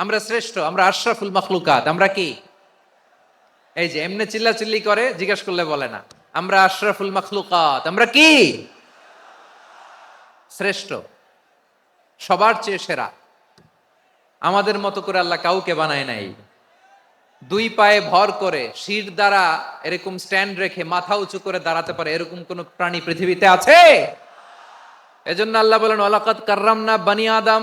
আমরা শ্রেষ্ঠ, আমরা আশরাফুল মখলুকাত, আমরা কি? এই যে এমনি চিল্লা চিল্লি করে, জিজ্ঞেস করলে বলে না। আমরা আশরাফুল মখলুকাত, আমরা কি? শ্রেষ্ঠ। সবার চেয়ে সেরা। আমাদের মতো করে আল্লাহ কাউকে বানায় নাই। দুই পায়ে ভর করে, শির দ্বারা এরকম স্ট্যান্ড রেখে মাথা উঁচু করে দাঁড়াতে পারে এরকম কোন প্রাণী পৃথিবীতে আছে? এজন্য আল্লাহ বলেন ওলাকাত কার্রাম না বানি আদম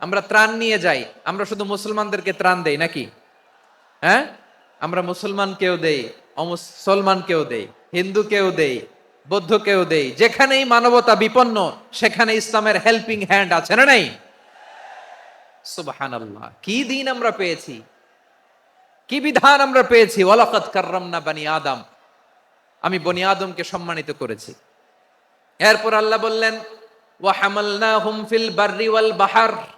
আমরা ত্রাণ নিয়ে যাই। আমরা শুধু মুসলমানদেরকে ত্রাণ দেই নাকি? হ্যাঁ? আমরা মুসলমান কেউ দেই, অমুসলমান কেউ দেই, হিন্দু কেউ দেই, বৌদ্ধ কেউ দেই। যেখানেই মানবতা বিপন্ন, সেখানে ইসলামের হেল্পিং হ্যান্ড আছে না নাই? সুবহানাল্লাহ। কি দিন আমরা পেয়েছি? কি বিধান আমরা পেয়েছি? ওয়ালাকাত কাররামনা বানি আদম। আমি বনি আদমকে সম্মানিত করেছি। এরপর আল্লাহ বললেন, ওয়া হামালনাহুম ফিল বাররি ওয়াল বাহার।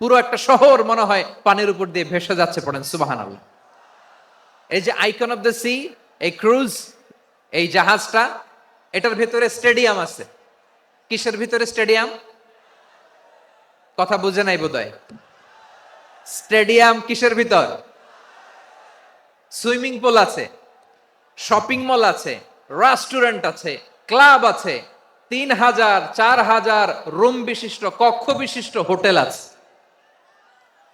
পুরো একটা শহর মনে হয় পানির উপর দিয়ে ভেসে যাচ্ছে পড়েন সুবাহান আল্লাহ এই যে আইকন অফ দ্য সি এই ক্রুজ এই জাহাজটা, এটার ভিতরে স্টেডিয়াম আছে। কিসের ভিতরে স্টেডিয়াম কথা বুঝে নাই বোধহয়। স্টেডিয়াম কিসের ভিতর? সুইমিং পুল আছে শপিং মল আছে রেস্টুরেন্ট আছে ক্লাব আছে, তিন হাজার, চার হাজার রুম বিশিষ্ট, কক্ষ বিশিষ্ট হোটেল আছে।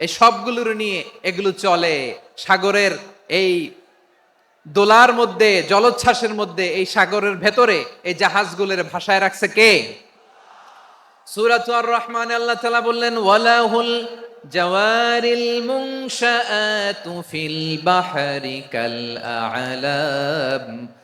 এই সবগুলোর নিয়ে এগুলো চলে। সাগরের এই দোলার মধ্যে, জলোচ্ছ্বাসের মধ্যে, এই সাগরের ভেতরে এই জাহাজগুলোর ভাষায় রাখছে কে? সুরাত রহমান আল্লাহ তালা বললেন, ওয়ালাহুল জাওয়ারিল মুনশাআতু ফিল বাহরি কাল আ'লাম।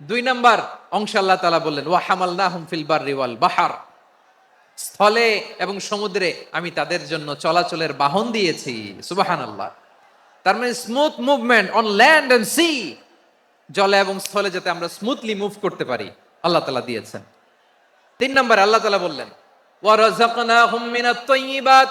দুই নাম্বার, অংশ আল্লাহ তালা বললেন ওয়া হামালনাহুম ফিল বাররি রিওয়াল বাহার। স্থলে এবং সমুদ্রে আমি তাদের জন্য চলাচলের বাহন দিয়েছি। সুবাহান আল্লাহ তার মানে smooth movement on land and sea জলে এবং স্থলে যাতে আমরা স্মুথলি মুভ করতে পারি, আল্লাহ তালা দিয়েছেন। তিন নম্বর, আল্লাহ তালা বললেন ওয়ারাযাকনাহুম মিনাত তাইয়্যিবাত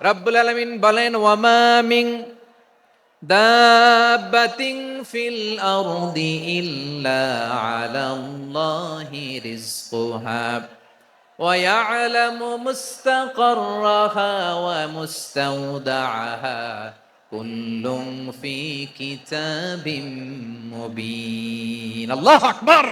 রব্বুল আলামিন বলেন ওয়ামামিং দাব্বাতিন ফিল আরদি ইল্লা আলাল্লাহি রিজকুহা ويعلم مستقرها ومستودعها كل في كتاب مبين الله أكبر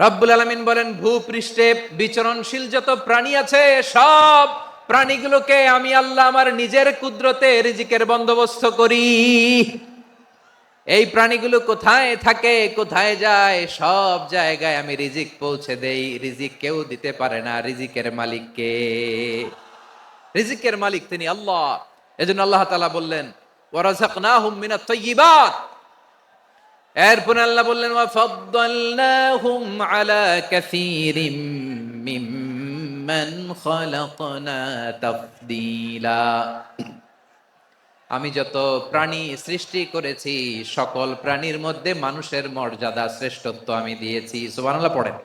রব্বুল আলামিন বলেন ভূপৃষ্ঠে বিচরণশীল যত প্রাণী আছে সব প্রাণীগুলোকে আমি আল্লাহ আমার নিজের কুদরতে রিজিকের বন্দোবস্ত করি। এই প্রাণীগুলো কোথায় থাকে, কোথায় যায়, সব জায়গায় আমি রিজিক পৌঁছে দেই। রিজিক কেউ দিতে পারে না, রিজিকের মালিককে রিজিকের মালিক তিনি আল্লাহ। এজন্য আল্লাহ তাআলা বললেন, ওয়ারাযাকনাহুম মিনাত তাইয়্যিবাত এরপর আল্লাহ বললেন ওয়াফাদ্দালনাহুম আলা কাসীরিম তাফদীলা আমি যত প্রাণী সৃষ্টি করেছি, সকল প্রাণীর মধ্যে মানুষের মর্যাদা শ্রেষ্ঠত্ব আমি দিয়েছি। সুবহানাল্লাহ, পড়েন।